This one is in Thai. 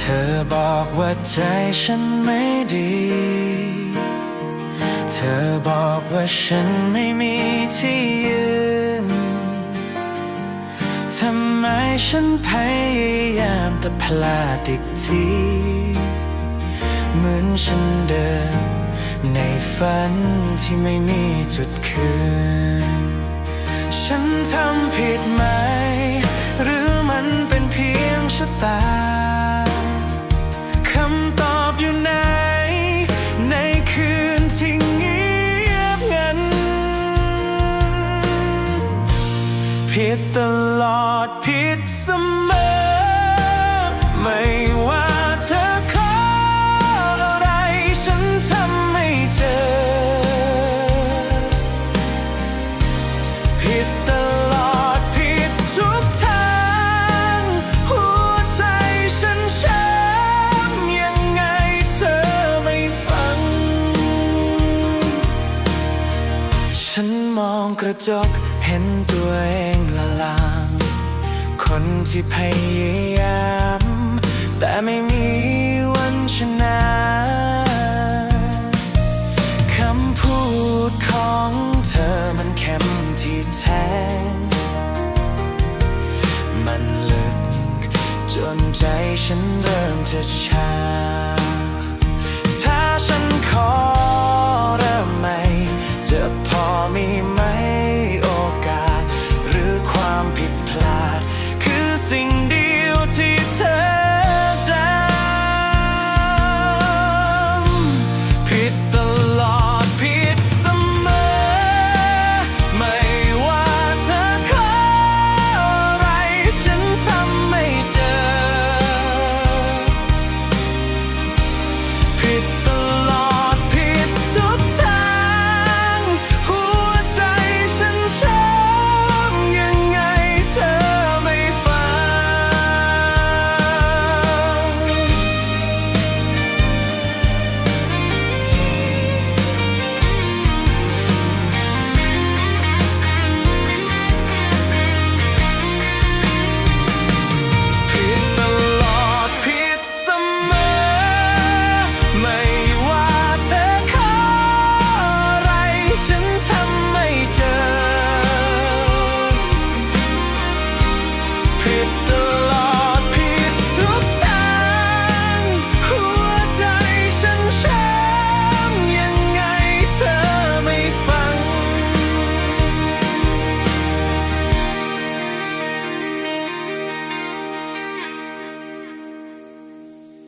ธอบอกว่าใจฉันไม่ดี เธอบอกว่าฉันไม่มีที่ยืน ทำไมฉันพยายามแต่พลาดอีกที เหมือนฉันเดิน ในฝันที่ไม่มีจุดคืน ฉันทำผิดมห ผิดตลอดผิดเสมอ ไม่ว่าเธอขออะไร ฉันทำไม่เจอ ผิดตลอดผิดทุกทาง หัวใจฉันช้ำยังไงเธอไม่ฟัง ฉันมองกระจกเห็นตัวเอง ลาง คนที่พยายาม แต่ไม่มีวันชนะคำพูดของเธอมันเข็มที่แท้งมันลึกจนใจฉันเริ่มจะชา